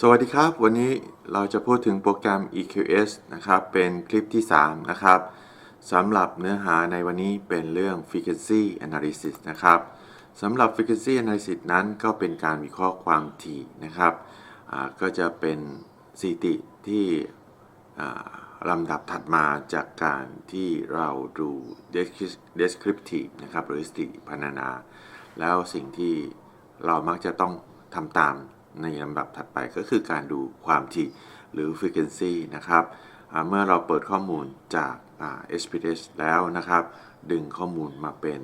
สวัสดีครับ วันนี้เราจะพูดถึงโปรแกรม EQS นะครับ เป็นคลิปที่ 3 นะครับสำหรับเนื้อหาในวันนี้เป็นเรื่อง frequency analysis นะครับสำหรับ frequency analysis นั้นก็เป็นการวิเคราะห์ความถี่นะครับก็จะเป็นสถิติที่ลำดับถัดมาจากการที่เราดู descriptive นะครับหรือสถิติพรรณนา แล้วสิ่งที่เรามักจะต้องทำตาม ในลำดับถัดไปก็คือการดูความถี่หรือ frequency นะครับ เมื่อเราเปิดข้อมูลจาก SPS แล้วนะครับ ดึงข้อมูลมาเป็น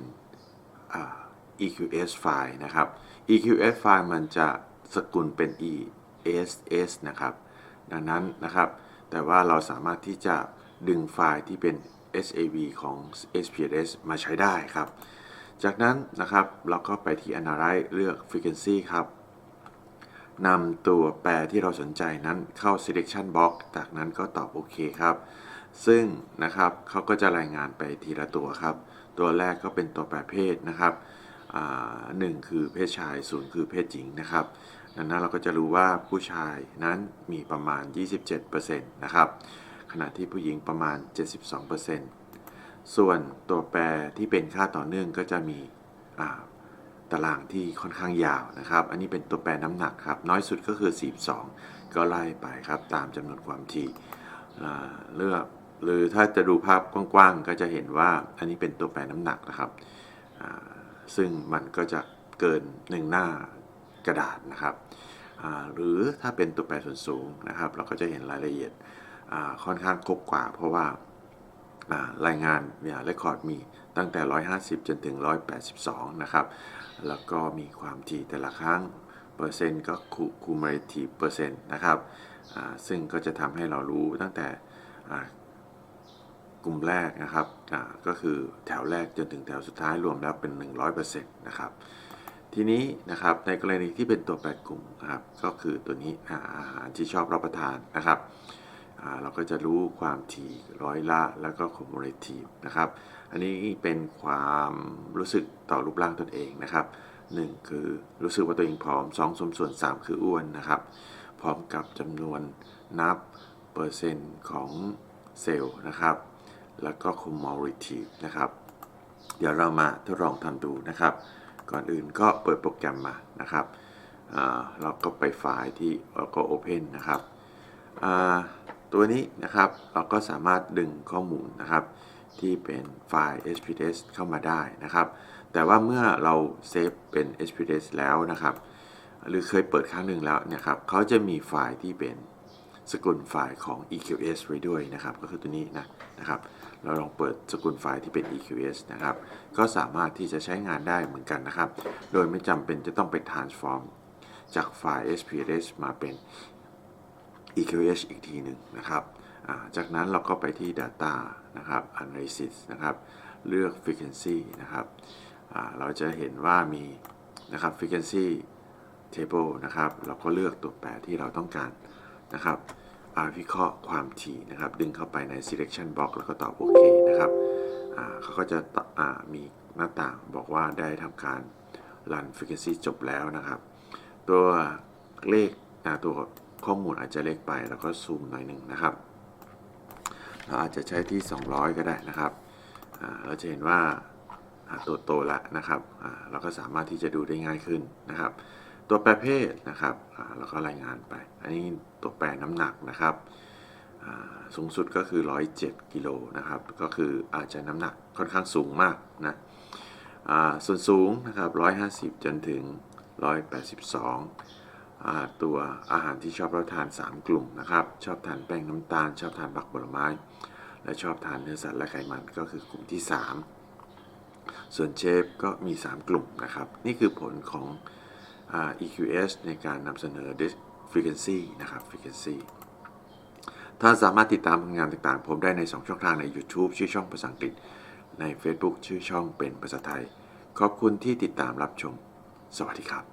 EQS ไฟล์นะครับ EQS ไฟล์มันจะสกุลเป็น ESS นะครับ ดังนั้นนะครับ แต่ว่าเราสามารถที่จะดึงไฟล์ที่เป็น SAV ของ SPSS มาใช้ได้ครับ จากนั้นนะครับเราก็ไปที่ Analyze เลือก Frequency ครับ นำตัวแปรที่เราสนใจนั้นเข้า Selection Box จากนั้นก็ตอบโอเคครับ ซึ่งนะครับเขาก็จะรายงานไปทีละตัวครับ ตัวแรกก็เป็นตัวแปรเพศนะครับหนึ่งคือเพศชายศูนย์คือเพศหญิงนะครับดังนั้นเราก็จะรู้ว่าผู้ชายนั้นมีประมาณ 27%นะครับ ขณะที่ผู้หญิงประมาณ 72%ส่วนตัวแปรที่เป็นค่าต่อเนื่องก็จะมี ตารางที่ค่อนข้างยาวนะครับ อันนี้เป็นตัวแปรน้ำหนักครับ น้อยสุดก็คือ 42 ก็ไล่ไปครับ ตามจำนวนความถี่เลือกหรือถ้าจะดูภาพกว้างๆ ก็จะเห็นว่าอันนี้เป็นตัวแปรน้ำหนักนะครับ ซึ่งมันก็จะเกินหนึ่งหน้ากระดาษนะครับหรือถ้าเป็นตัวแปรส่วนสูงนะครับ เราก็จะเห็นรายละเอียดค่อนข้างครบกว่า เพราะว่าอ่ารายงานเนี่ยเรคคอร์ดมี ตั้งแต่ 150 จนถึง 182 นะครับ แล้วก็มีความถี่แต่ละครั้ง เปอร์เซ็นต์ก็คูคูม l a t i v e เปอร์เซ็นต์นะครับ ซึ่งก็จะทำให้เรารู้ตั้งแต่กลุ่มแรกนะครับ ก็คือแถวแรกจนถึงแถวสุดท้ายรวมแล้วเป็น 100%นะครับ ทีนี้นะครับในกรณีที่เป็นตัวแปรกลุ่มนะครับ ก็คือตัวนี้อาหารที่ชอบรับประทานนะครับ เราก็จะรู้ความถี่ร้อยละแล้วก็คูมูล a t i v e นะครับ อันนี้เป็นความรู้สึกต่อรูปร่างตนเองนะครับหนึ่งคือรู้สึกว่าตัวเองผอม 2 สมส่วน 3 คืออ้วนนะครับ พร้อมกับจำนวนนับเปอร์เซ็นต์ของเซลล์นะครับ แล้วก็ cumulative นะครับ เดี๋ยวเรามาทดลองทำดูนะครับ ก่อนอื่นก็เปิดโปรแกรมมานะครับเราก็ไปไฟล์ที่เราก็ Open นะครับ ตัวนี้นะครับเราก็สามารถดึงข้อมูลนะครับที่เป็นไฟล์ SPSS เข้ามาได้นะครับ แต่ว่าเมื่อเราเซฟเป็น SPSS แล้วนะครับ หรือเคยเปิดครั้งหนึ่งแล้วเนี่ยครับเขาจะมีไฟล์ที่เป็นสกุลไฟล์ของ EQS ไว้ด้วยนะครับ ก็คือตัวนี้นะนะครับ เราลองเปิดสกุลไฟล์ที่เป็น EQS นะครับ ก็สามารถที่จะใช้งานได้เหมือนกันนะครับ โดยไม่จำเป็นจะต้องไป transform จากไฟล์ SPSS มาเป็น EQS อีกทีหนึ่งนะครับจากนั้นเราก็ไปที่ Data นะครับ Analysis นะครับเลือก Frequency นะครับเราจะเห็นว่ามีนะครับ Frequency Table นะครับเราก็เลือกตัวแปรที่เราต้องการนะครับอาวิเคราะห์ความถี่นะครับ ดึงเข้าไปใน Selection Box แล้วก็ตอบโอเคนะครับเขาก็จะมีหน้าต่างบอกว่าได้ทำการ Run Frequency จบแล้วนะครับ ตัวเลขตัว ข้อมูลอาจจะเล็กไปแล้วก็ซูมหน่อยหนึ่งนะครับ เราอาจจะใช้ที่ 200 ก็ได้นะครับ เราจะเห็นว่าตัวโตแล้วนะครับ เราก็สามารถที่จะดูได้ง่ายขึ้นนะครับ ตัวแปรเพศนะครับเราก็รายงานไป อันนี้ตัวแปรน้ำหนักนะครับสูงสุดก็คือ 107 กิโลนะครับ ก็คืออาจจะน้ำหนักค่อนข้างสูงมากนะส่วนสูงนะครับ 150 จนถึง 182อ่า ตัวอาหารที่ชอบรับประทาน 3 กลุ่มนะครับ ชอบทานแป้งน้ำตาล ชอบทานผักผลไม้ และชอบทานเนื้อสัตว์และไขมันก็คือกลุ่มที่ 3 ส่วนเชฟก็มี 3 กลุ่มนะครับ นี่คือผลของอ EQS ในการนำเสนอ frequency นะครับ frequency ท่าสามารถติดตามผลงานต่างๆ ผมได้ใน 2 ช่องทางใน YouTube ชื่อช่องภาษาอังกฤษ ใน Facebook ชื่อช่องเป็นภาษาไทย ขอบคุณที่ติดตามรับชม สวัสดีครับ